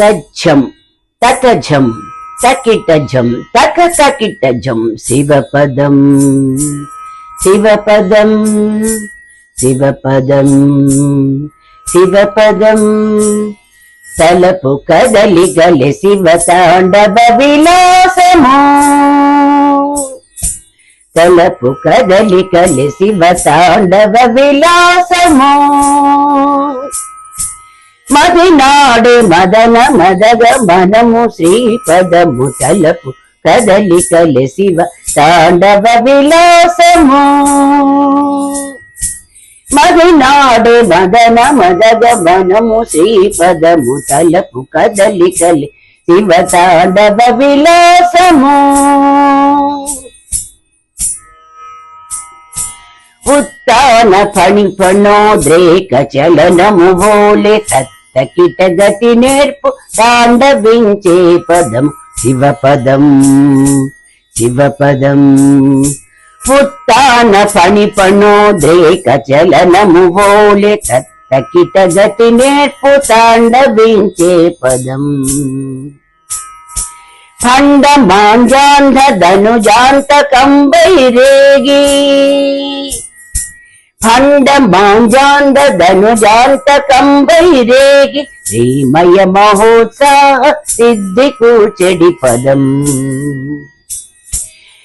తజ్జం తటజం తకిటజం తక తకిటజం శివపదం శివపదం శివపదం శివపదం. తలపు కదలి గలి శివ తాండవ విలాసము. తలపు కదలి కలి శివ తాండవ విలాసము. మదినాడు మదన మదగ మనము శ్రీపదము తలపు కదలి కలి శివ తాండవ విలాసము. మదినాడు మదన మదగ మనము శ్రీపదము తలపు కదలి కలి శివ తాండవ విలాసము. ఉత్తాన ఫణి ఫణోద్రేక చలనము ఓలే తత్ తకిట గతి నేర్పు తాండవించే పదం శివపదం శివపదం. ఉత్తాన ఫణి ఫణోద్రేక చలనము ఓలే తకిట గతి నేర్పు తాండవించే పదం. ఖండ మాంజాంధ ధనుజాంత కంబై రేగి మాంజాంధ ధనుజాంత కంబైరేగి శ్రీమయ మహోత్సాహ సిద్ధి కూచడి పదం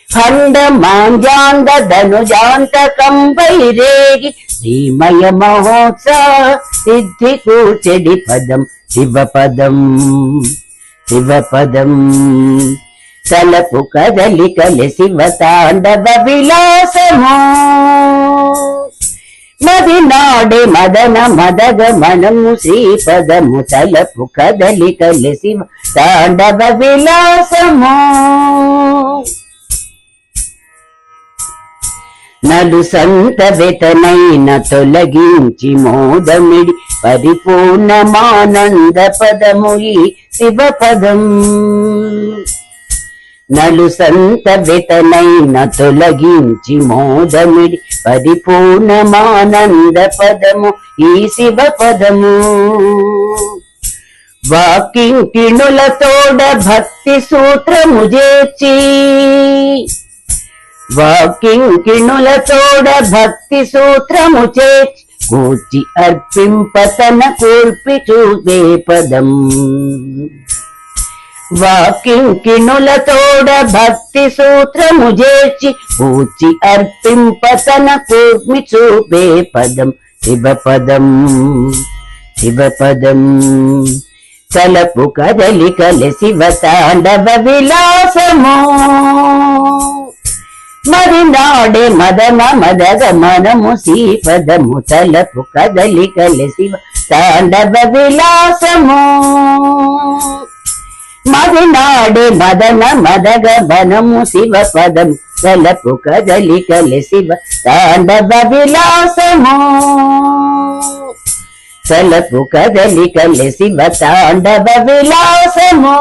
ఖండ మాంజాంధ ధనుజాంత కంబైరేగి శ్రీమయ మహోత్సాహ సిద్ధి కూచడి పదం శివపదం శివపదం. తలపు కదలి కలి శివ తాండవ విలాసము. మది మదన మదగ మనము శ్రీపదము తలపు కదలి కలిసి తాండవ విలాసము. నలు సంత వెతనైన తొలగించి మోదమిడి పరిపూర్ణమానంద పదము ఈ శివ పదం నలు సంత వెతనైన తొలగించి మోదమిడి పరిపూర్ణమానంద పదము ఈ శివ పదము. వాకింకిణుల తోడ భక్తి సూత్రము చేర్చి వాకింకిణుల తోడ భక్తి సూత్రము చేర్చి కూర్చి అర్పింపతన కూర్పి చూపే పదం. వాకింకిణుల తోడ భక్తి సూత్రము చేర్చి పూచి అర్పింపతన కూర్మి చూపే పదం శివపదం శివపదం తలపు కదలి శివ తాండవ విలాసము. మరి నాడే మదన మదగ మనము శ్రీపదము తలపు కదలి కలి శివ తాండవ విలాసము. మరి మదన మదగ మనము శివ పదము తలపు కదలి కలి శివ తాండవ విలాసము తలపు కదలి కలి శివ తాండవ విలాసము